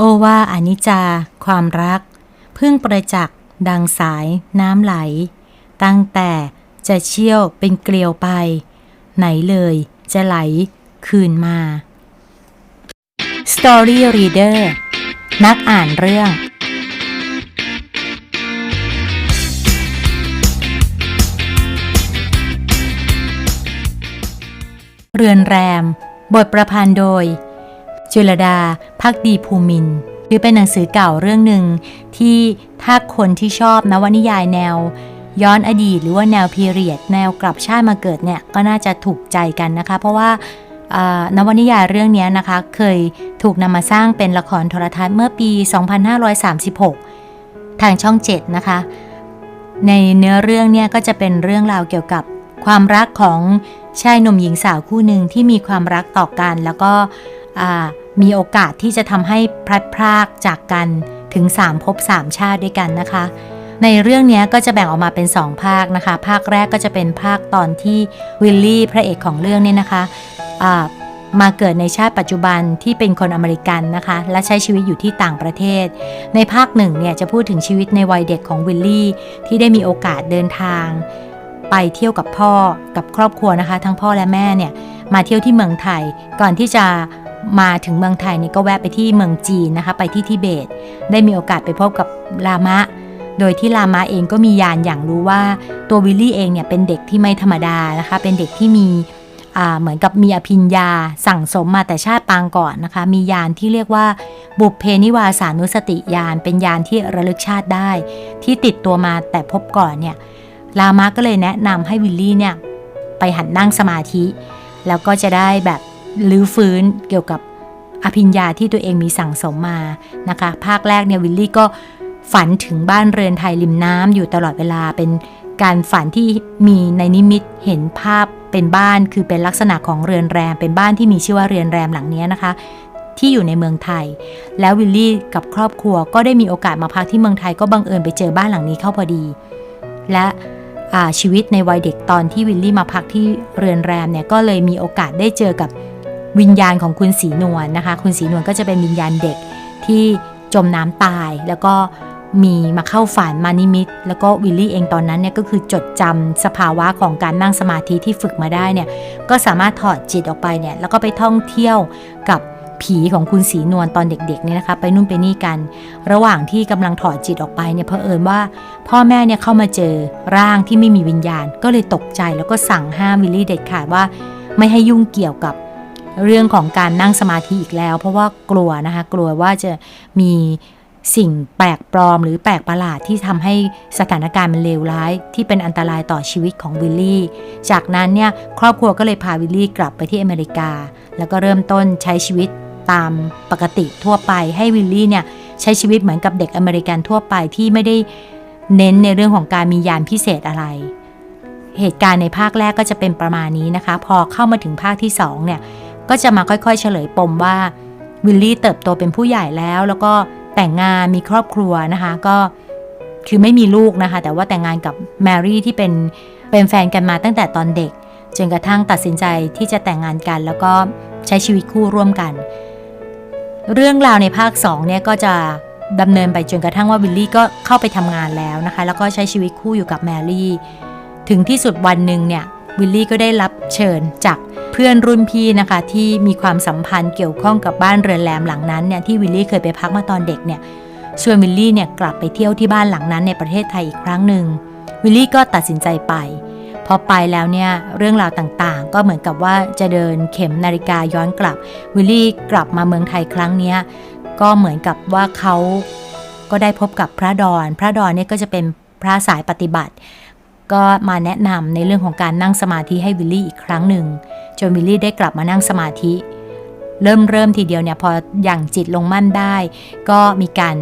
โอวาอนิจจา ความรัก พึ่งประจักษ์ดังสายน้ำไหล ตั้งแต่จะเชี่ยวเป็นเกลียวไป ไหนเลยจะไหลคืนมา Story Reader นักอ่านเรื่อง เรือนแรม บทประพันธ์โดย จุลดาพักดีภูมินหรือเป็นหนังสือเก่าเรื่องหนึ่งที่ถ้าคนที่ชอบนวนิยายแนว ย้อนอดีตหรือว่าแนวพีเรียด แนวกลับชาติมาเกิดเนี่ยก็น่าจะถูกใจกันนะคะ เพราะว่านวนิยายเรื่องนี้นะคะ เคยถูกนำมาสร้างเป็นละครโทรทัศน์เมื่อปี 2536 ทางช่อง 7 นะคะ ในเนื้อเรื่องเนี่ยก็จะเป็นเรื่องราวเกี่ยวกับความรักของชายหนุ่มหญิงสาวคู่หนึ่งที่มีความรักต่อกัน แล้วก็ มีโอกาสที่จะทำให้พลัดพรากจากกันถึง3ภพ3ชาติด้วยกันนะคะ ในเรื่องนี้ก็จะแบ่งออกมาเป็น 2 ภาคนะคะ ภาคแรกก็จะเป็นภาคตอนที่วิลลี่พระเอกของเรื่องเนี่ยนะคะมาเกิดในชาติปัจจุบันที่เป็นคนอเมริกันนะคะ และใช้ชีวิตอยู่ที่ต่างประเทศ ในภาคหนึ่งเนี่ยจะพูดถึงชีวิตในวัยเด็กของวิลลี่ที่ได้มีโอกาสเดินทาง ไปเที่ยวกับพ่อกับครอบครัวนะคะ ทั้งพ่อและแม่เนี่ยมาเที่ยวที่เมืองไทยก่อนที่จะ มาถึงเมืองไทยเนี่ยก็แวะไปที่เมืองจีนนะคะ ไปที่ทิเบต ได้มีโอกาสไปพบกับลามะ โดยที่ลามะเองก็มียานอย่างรู้ว่าตัววิลลี่เองเนี่ยเป็นเด็กที่ไม่ธรรมดานะคะ เป็นเด็กที่มีเหมือนกับมีอภิญญาสั่งสมมาแต่ชาติปางก่อนนะคะ มียานที่เรียกว่าบุพเพนิวาสานุสติยานเป็นยานที่ระลึกชาติได้ ที่ติดตัวมาแต่พบก่อนเนี่ยลามาก็เลยแนะนำให้วิลลี่เนี่ยไปหันนั่งสมาธิ แล้วก็จะได้แบบ ลื้อฟื้นเกี่ยวกับอภิญญาที่ตัวเองมีสั่งสมมานะคะ ภาคแรกเนี่ยวิลลี่ก็ฝันถึงบ้านเรือนไทยริมน้ำอยู่ตลอดเวลาเป็นการฝันที่มีในนิมิตเห็นภาพเป็นบ้านคือเป็นลักษณะของเรือนแรม เป็นบ้านที่มีชื่อว่าเรือนแรมหลังนี้นะคะ ที่อยู่ในเมืองไทย แล้ววิลลี่กับครอบครัวก็ได้มีโอกาสมาพักที่เมืองไทยก็บังเอิญไปเจอบ้านหลังนี้เข้าพอดี และชีวิตในวัยเด็กตอนที่วิลลี่มาพักที่เรือนแรมเนี่ยก็เลยมีโอกาสได้เจอกับ วิญญาณของคุณสีนวลนะคะ คุณสีนวลก็จะเป็นวิญญาณเด็กที่จมน้ำตาย แล้วก็มีมาเข้าฝันมานิมิต แล้วก็วิลลี่เองตอนนั้นเนี่ยก็คือจดจำสภาวะของการนั่งสมาธิที่ฝึกมาได้เนี่ยก็สามารถถอดจิตออกไปเนี่ยแล้วก็ไปท่องเที่ยวกับผีของคุณสีนวลตอนเด็กๆเนี่ยนะคะ ไปนู่นไปนี่กัน ระหว่างที่กำลังถอดจิตออกไปเนี่ยเผอิญว่า พ่อแม่เนี่ยเข้ามาเจอร่างที่ไม่มีวิญญาณ ก็เลยตกใจแล้วก็สั่งห้ามวิลลี่เด็ดขาดว่า ไม่ให้ยุ่งเกี่ยวกับ เรื่องของการนั่งสมาธิอีกแล้ว เพราะว่ากลัวนะคะ กลัวว่าจะมีสิ่งแปลกปลอมหรือแปลกประหลาดที่ทำให้สถานการณ์มันเลวร้าย ที่เป็นอันตรายต่อชีวิตของวิลลี่ จากนั้นเนี่ยครอบครัวก็เลยพาวิลลี่กลับไปที่อเมริกา แล้วก็เริ่มต้นใช้ชีวิตตามปกติทั่วไปให้วิลลี่เนี่ยใช้ชีวิตเหมือนกับเด็กอเมริกันทั่วไปที่ไม่ได้เน้นในเรื่องของการมียานพิเศษอะไร เหตุการณ์ในภาคแรกก็จะเป็นประมาณนี้นะคะ พอเข้ามาถึงภาคที่2เนี่ย ก็จะมาค่อยๆ เฉลยปมว่าวิลลี่เติบโตเป็นผู้ใหญ่แล้ว แล้วก็แต่งงานมีครอบครัวนะคะก็คือไม่มีลูกนะคะ แต่ว่าแต่งงานกับแมรี่ที่เป็นเป็นแฟนกันมาตั้งแต่ตอนเด็ก จนกระทั่งตัดสินใจที่จะแต่งงานกัน แล้วก็ใช้ชีวิตคู่ร่วมกัน เรื่องราวในภาค2เนี่ยก็จะดำเนินไปจนกระทั่งว่าวิลลี่ก็เข้าไปทำงานแล้วนะคะ แล้วก็ใช้ชีวิตคู่อยู่กับแมรี่ ถึงที่สุดวันหนึ่งเนี่ยวิลลี่ก็ได้รับเชิญจาก พื่อนรุ่นพี่นะคะที่มีความสัมพันธ์เกี่ยวข้องกับบ้านเรือนแรมหลังนั้นเนี่ยที่วิลลี่เคยไปพักมาตอนเด็กเนี่ยชวนวิลลี่เนี่ยกลับไปเที่ยวที่บ้านหลังนั้นในประเทศไทยอีกครั้งหนึ่งวิลลี่ก็ตัดสินใจไปพอไปแล้วเนี่ยเรื่องราวต่างๆ ก็เหมือนกับว่าจะเดินเข็มนาฬิกาย้อนกลับวิลลี่กลับมาเมืองไทยครั้งนี้ก็เหมือนกับว่าเขาก็ได้พบกับพระดอน พระดอนเนี่ยก็จะเป็นพระสายปฏิบัติ ก็มาแนะนำในเรื่องของการนั่งสมาธิให้วิลลี่อีกครั้งหนึ่งจนวิลลี่ได้กลับมานั่งสมาธิ เริ่มเริ่มทีเดียวเนี่ยพออย่างจิตลงมั่นได้ ก็มีการ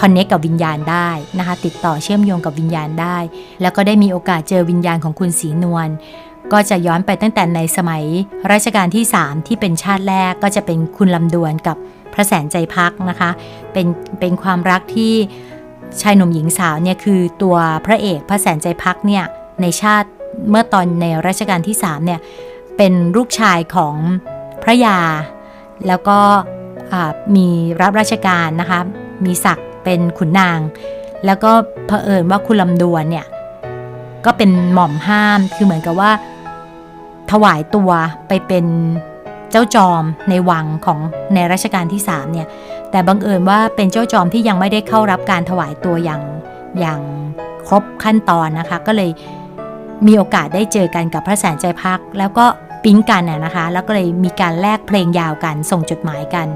คอนเน c กกับวิญญาณได้นะคะติดต่อเชื่อมโยงกับวิญญาณได้ แล้วก็ได้มีโอกาสเจอวิญญาณของคุณศรีนวลก็จะย้อนไปตั้งแต่ในสมัยรัชกาลที่ 3 ที่เป็นชาติแรกก็จะเป็นคุณลำดวนกับพระแสนใจพักนะคะ เป็นเป็นความรักที่ ชายหนุ่มหญิงสาวเนี่ยคือตัวพระเอกพระแสนใจพักเนี่ยในชาติเมื่อตอนในรัชกาลที่3เนี่ยเป็นลูกชายของพระยา แล้วก็มีรับราชการนะคะมีศักดิ์เป็นขุนนาง แล้วก็เผอิญว่าคุณลำดวนเนี่ยก็เป็นหม่อมห้ามคือเหมือนกับว่าถวายตัวไปเป็น จ้าจอมในวังของในรัชกาลที่3เนี่ยแต่บังเอิญว่าเป็นเจ้าจอมที่ยังไม่ได้เข้ารับการถวายตัวอย่างอย่างครบขั้นตอนนะคะ ก็เลยมีโอกาสได้เจอกันกับพระแสนใจพัก แล้วก็ปิ๊งกันน่ะนะคะ แล้วก็เลยมีการแลกเพลงยาวกัน ส่งจดหมายกัน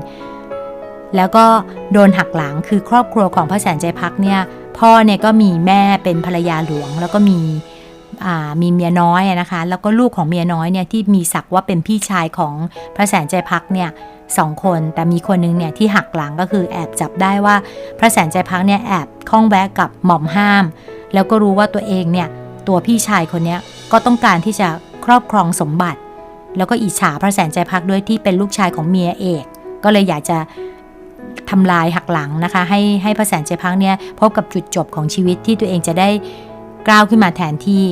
แล้วก็โดนหักหลังคือครอบครัวของพระแสนใจพักเนี่ยพ่อเนี่ยก็มีแม่เป็นภรรยาหลวง แล้วก็มี มีเมียน้อยนะคะ แล้วก็ลูกของเมียน้อยเนี่ยที่มีศักว่าเป็นพี่ชายของพระแสนใจพักเนี่ยสองคนแต่มีคนหนึงเนี่ยที่หักหลังก็คือแอบจับได้ว่าพระแสนใจพักเนี่ยแอบข้องแวะกับหม่อมห้าม แล้วก็รู้ว่าตัวเองเนี่ยตัวพี่ชายคนนี้ก็ต้องการที่จะครอบครองสมบัติ แล้วก็อิจฉาพระแสนใจพักด้วยที่เป็นลูกชายของเมียเอก ก็เลยอยากจะทำลายหักหลังนะคะ ให้ให้พระแสนใจพักเนี่ยพบกับจุดจบของชีวิตที่ตัวเองจะได้ กล้าวขึ้นมาแทนที่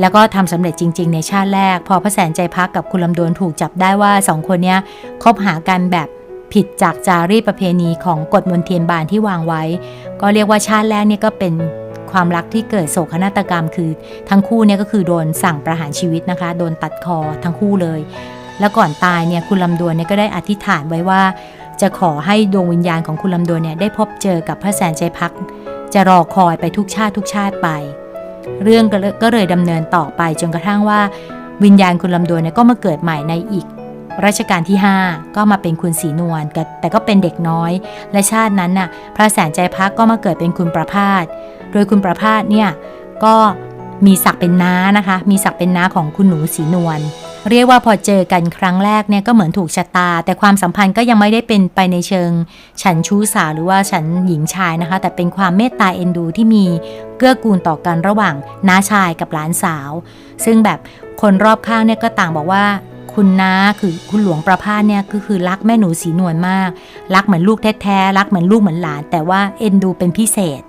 แล้วก็ทำสำเร็จจริง ๆ ในชาติแรก พอพระแสนใจพักกับคุณลำดวนถูกจับได้ว่าสองคนเนี้ยคบหากันแบบผิดจากจารีตประเพณีของกฎมนเทียนบานที่วางไว้ ก็เรียกว่าชาติแรกเนี่ยก็เป็นความรักที่เกิดโศกนาฏกรรมคือ ทั้งคู่เนี่ยก็คือโดนสั่งประหารชีวิตนะคะ โดนตัดคอทั้งคู่เลย แล้วก่อนตายเนี่ยคุณลำดวนเนี่ยก็ได้อธิษฐานไว้ว่า จะขอให้ดวงวิญญาณของคุณลำดวนเนี่ยได้พบเจอกับพระแสนใจพัก จะรอคอยไปทุกชาติทุกชาติไป เรื่องก็เลยดำเนินต่อไปจนกระทั่งว่า วิญญาณคุณลำดวนเนี่ยก็มาเกิดใหม่ในอีกรัชกาลที่ 5 ก็มาเป็นคุณศรีนวลแต่แต่ก็เป็นเด็กน้อย และชาตินั้นน่ะพระแสนใจพักก็มาเกิดเป็นคุณประพาสโดยคุณประพาสเนี่ยก็มีศักดิ์เป็นน้านะคะ มีศักดิ์เป็นน้าของคุณหนูศรีนวล เรียกว่าพอเจอกันครั้งแรกเนี่ยก็เหมือนถูกชะตา แต่ความสัมพันธ์ก็ยังไม่ได้เป็นไปในเชิง ฉันชู้สาวหรือว่าฉันหญิงชายนะคะ แต่เป็นความเมตตาเอ็นดูที่มีเกื้อกูลต่อกันระหว่างน้าชายกับหลานสาว ซึ่งแบบคนรอบข้างเนี่ยก็ต่างบอกว่าคุณน้าคือคุณหลวงประพาสเนี่ยก็คือรักแม่หนูสีนวลมาก รักเหมือนลูกแท้ๆรักเหมือนลูกเหมือนหลาน แต่ว่าเอ็นดูเป็นพิเศษ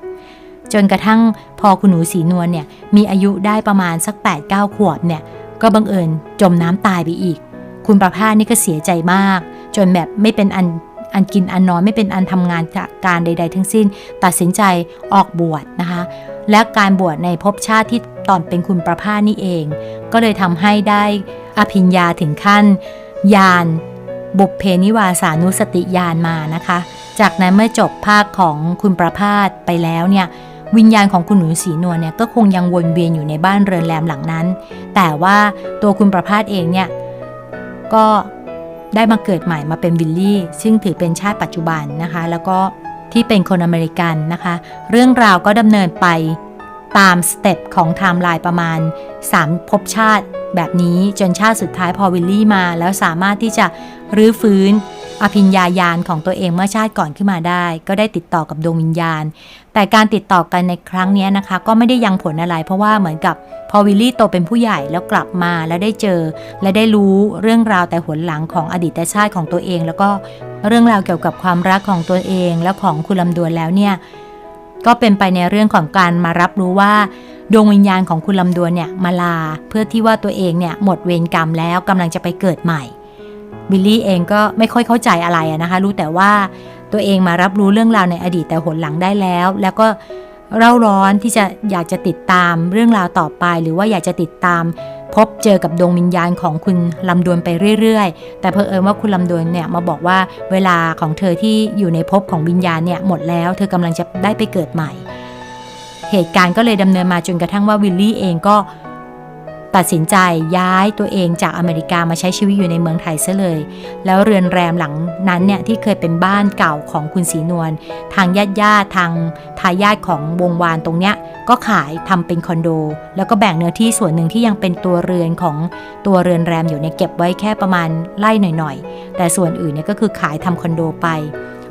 จนกระทั่งพอคุณหนูสีนวลเนี่ยมีอายุได้ประมาณสัก8-9ขวบเนี่ย ก็บังเอิญจมน้ำตายไปอีก คุณประภาสนี่ก็เสียใจมาก จนแบบไม่เป็นอันอันกินอันนอนไม่เป็นอันทำงานการใด ๆ ทั้งสิ้น ตัดสินใจออกบวชนะคะ และการบวชในภพชาติที่ตอนเป็นคุณประภาสนี่เอง ก็เลยทำให้ได้อภิญญาถึงขั้นญาณบุพเพนิวาสานุสติญาณมานะคะ จากนั้นเมื่อจบภาคของคุณประภาสไปแล้วเนี่ย วิญญาณของคุณหนูสีนวลเนี่ยก็คงยังวนเวียนอยู่ในบ้านเรือนแรมหลังนั้น แต่ว่าตัวคุณประภาสเองเนี่ยก็ได้มาเกิดใหม่มาเป็นวิลลี่ ซึ่งถือเป็นชาติปัจจุบันนะคะ แล้วก็ที่เป็นคนอเมริกันนะคะ เรื่องราวก็ดำเนินไปตามสเต็ปของไทม์ไลน์ประมาณ 3 ภพชาติแบบนี้จนชาติสุดท้ายพอวิลลี่มา แล้วสามารถที่จะรื้อฟื้น อภิญญาญาณของตัวเองเมื่อชาติก่อนขึ้นมาได้ ก็ได้ติดต่อกับดวงวิญญาณ แต่การติดต่อกันในครั้งนี้นะคะ ก็ไม่ได้ยังผลอะไร เพราะว่าเหมือนกับพอวิลลี่โตเป็นผู้ใหญ่แล้วกลับมาแล้วได้เจอ และได้รู้เรื่องราวแต่หนหลังของอดีตชาติของตัวเอง แล้วก็เรื่องราวเกี่ยวกับความรักของตัวเองและของคุณลำดวนแล้วเนี่ยก็เป็นไปในเรื่องของการมารับรู้ว่าดวงวิญญาณของคุณลำดวนเนี่ยมาลา เพื่อที่ว่าตัวเองเนี่ยหมดเวรกรรมแล้วกำลังจะไปเกิดใหม่ บิลลี่เองก็ไม่ค่อยเข้าใจอะไรนะคะ รู้แต่ว่าตัวเองมารับรู้เรื่องราวในอดีตแต่หนหลังได้แล้ว แล้วก็เร่าร้อนที่จะอยากจะติดตามเรื่องราวต่อไป หรือว่าอยากจะติดตาม พบเจอกับดวงวิญญาณของคุณลำดวนไปเรื่อยๆ แต่เพอเอิญว่าคุณลำดวนเนี่ยมาบอกว่าเวลาของเธอที่อยู่ในภพของวิญญาณเนี่ยหมดแล้ว เธอกำลังจะได้ไปเกิดใหม่ เหตุการณ์ก็เลยดำเนินมาจนกระทั่งว่าวิลลี่เองก็ ตัดสินใจย้ายตัวเองจากอเมริกามาใช้ชีวิตอยู่ในเมืองไทยซะเลย แล้วเรือนแรมหลังนั้นเนี่ยที่เคยเป็นบ้านเก่าของคุณศรีนวลทางญาติญาติทางทายาทของวงวานตรงเนี้ยก็ขายทำเป็นคอนโด แล้วก็แบ่งเนื้อที่ส่วนหนึ่งที่ยังเป็นตัวเรือนของตัวเรือนแรมอยู่เนี่ยเก็บไว้แค่ประมาณไร่หน่อยๆ แต่ส่วนอื่นเนี่ยก็คือขายทำคอนโดไป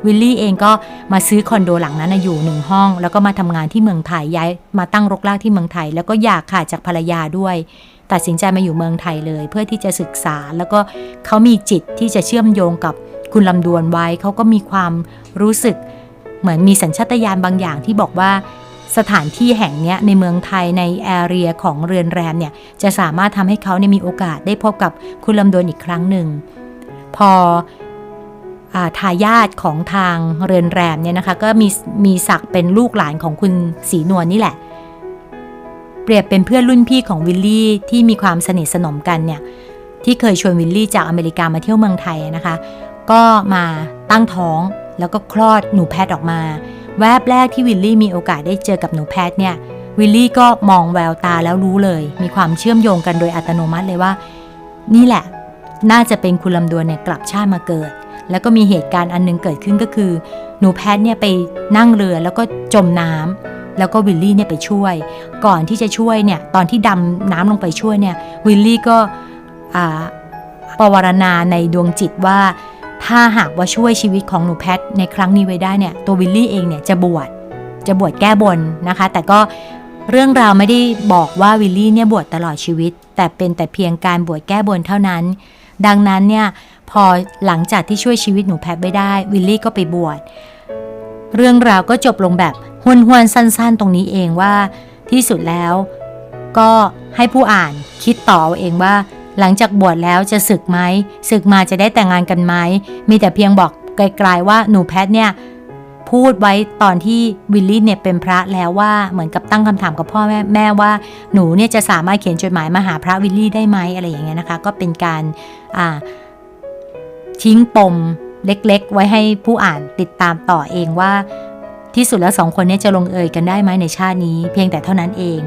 วิลลี่เองก็มาซื้อคอนโดหลังนั้นอยู่หนึ่งห้อง แล้วก็มาทำงานที่เมืองไทยย้ายมาตั้งรกรากที่เมืองไทย แล้วก็อยากขาดจากภรรยาด้วย ตัดสินใจมาอยู่เมืองไทยเลย เพื่อที่จะศึกษาแล้วก็เขามีจิตที่จะเชื่อมโยงกับคุณลำดวนไว้เขาก็มีความรู้สึกเหมือนมีสัญชาตญาณบางอย่างที่บอกว่าสถานที่แห่งนี้ในเมืองไทยในแอเรียของเรือนแรมเนี่ยจะสามารถทำให้เขาเนี่ยมีโอกาสได้พบกับคุณลำดวนอีกครั้งหนึ่ง พออาทายาทของทางเรือนแรมเนี่ยนะคะก็มีมีศักดิ์เป็นลูกหลานของคุณศรีนวลนี่แหละ เปรียบเป็นเพื่อนรุ่นพี่ของวิลลี่ที่มีความสนิทสนมกันเนี่ยที่เคยชวนวิลลี่จากอเมริกามาเที่ยวเมืองไทยนะคะ ก็มาตั้งท้องแล้วก็คลอดหนูแพทออกมา แวบแรกที่วิลลี่มีโอกาสได้เจอกับหนูแพทเนี่ยวิลลี่ก็มองแววตาแล้วรู้เลย มีความเชื่อมโยงกันโดยอัตโนมัติเลยว่า นี่แหละ น่าจะเป็นคุณลำดวนเนี่ยกลับชาติมาเกิด แล้วก็มีเหตุการณ์อันหนึงเกิดขึ้นก็คือ หนูแพทเนี่ยไปนั่งเรือแล้วก็จมน้ำ แล้วก็วิลลี่เนี่ยไปช่วย ก่อนที่จะช่วยเนี่ยตอนที่ดำน้ำลงไปช่วยเนี่ยวิลลี่ก็อ่าปวารณาในดวงจิตว่า ถ้าหากว่าช่วยชีวิตของหนูแพทในครั้งนี้ไว้ได้เนี่ยตัววิลลี่เองเนี่ยจะบวชจะบวชแก้บนนะคะ แต่ก็เรื่องราวไม่ได้บอกว่าวิลลี่เนี่ยบวชตลอดชีวิต แต่เป็นแต่เพียงการบวชแก้บนเท่านั้น ดังนั้นเนี่ยพอหลังจากที่ช่วยชีวิตหนูแพทไว้ได้วิลลี่ก็ไปบวช เรื่องราวก็จบลงแบบหวนหวนๆสั้นๆ ตรงนี้เองว่าที่สุดแล้ว ก็ให้ผู้อ่านคิดต่อเอาเองว่า หลังจากบวชแล้วจะศึกไหมศึกมาจะได้แต่งงานกันไหมมีแต่เพียงบอกไกลๆว่าหนูแพทเนี่ยพูดไว้ตอนที่วิลลี่เนี่ยเป็นพระแล้วว่าเหมือนกับตั้งคำถามกับพ่อแม่แม่ว่าหนูเนี่ยจะสามารถเขียนจดหมายมาหาพระวิลลี่ได้ไหมอะไรอย่างเงี้ยนะคะ ก็เป็นการทิ้งปม เล็กๆ ไว้ให้ผู้อ่านติดตามต่อเองว่า ที่สุดแล้วสองคนนี้จะลงเอยกันได้ไหมในชาตินี้เพียงแต่เท่านั้นเอง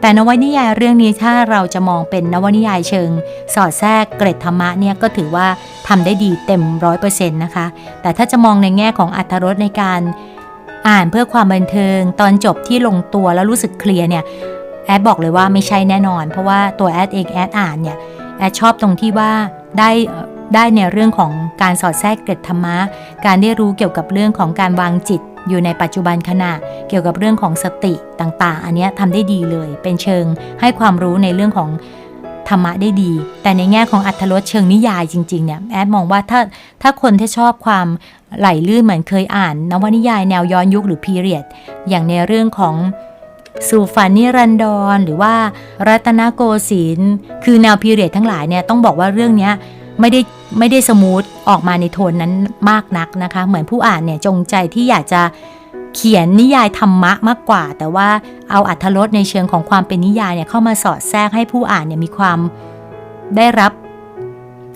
แต่นวนิยายเรื่องนี้ถ้าเราจะมองเป็นนวนิยายเชิง สอดแทรกเกร็ดธรรมะเนี่ยก็ถือว่าทำได้ดีเต็มร้อยเปอร์เซ็นต์นะคะ แต่ถ้าจะมองในแง่ของอัธรสในการอ่านเพื่อความบันเทิง ตอนจบที่ลงตัวแล้วรู้สึกเคลียร์เนี่ยแอดบอกเลยว่าไม่ใช่แน่นอน เพราะว่าตัวแอดเองแอดอ่านเนี่ยแอดชอบตรงที่ว่าได้ ได้ในเรื่องของการสอดแทรกเกร็ดธรรมะ การได้รู้เกี่ยวกับเรื่องของการวางจิต อยู่ในปัจจุบันขณะ เกี่ยวกับเรื่องของสติต่างๆ อันนี้ทำได้ดีเลย เป็นเชิงให้ความรู้ในเรื่องของธรรมะได้ดี แต่ในแง่ของอัธรสเชิงนิยายจริงๆเนี่ยแอดมองว่าถ้าถ้าคนที่ชอบความไหลลื่นเหมือนเคยอ่านนวนิยายแนวย้อนยุคหรือพีเรียด อย่างในเรื่องของสูฝันนิรันดรหรือว่ารัตนโกสินทร์คือแนวพีเรียดทั้งหลายเนี่ยต้องบอกว่าเรื่องนี้ไม่ได้ ไม่ได้สมูทออกมาในโทนนั้นมากนักนะคะ เหมือนผู้อ่านเนี่ยจงใจที่อยากจะเขียนนิยายธรรมะมากกว่า แต่ว่าเอาอัธรสในเชิงของความเป็นนิยายเนี่ยเข้ามาสอดแทรกให้ผู้อ่านเนี่ยมีความได้รับ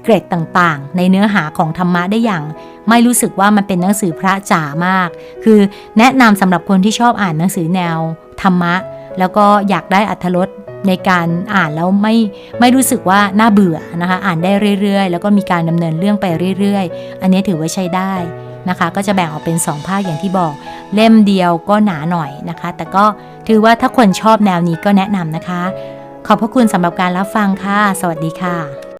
เกร็ดต่างๆ ในเนื้อหาของธรรมะได้อย่าง ไม่รู้สึกว่ามันเป็นหนังสือพระจ๋ามาก คือแนะนำสำหรับคนที่ชอบอ่านหนังสือแนวธรรมะ แล้วก็อยากได้อัธรส ในการอ่านแล้วไม่ไม่รู้สึกว่าน่าเบื่อนะคะ อ่านได้เรื่อยๆ แล้วก็มีการดำเนินเรื่องไปเรื่อยๆ อันนี้ถือว่าใช้ได้นะคะ ก็จะแบ่งออกเป็น 2 ภาคอย่างที่บอก เล่มเดียวก็หนาหน่อยนะคะ แต่ก็ถือว่าถ้าคนชอบแนวนี้ก็แนะนำนะคะ ขอบพระคุณสำหรับการรับฟังค่ะ สวัสดีค่ะ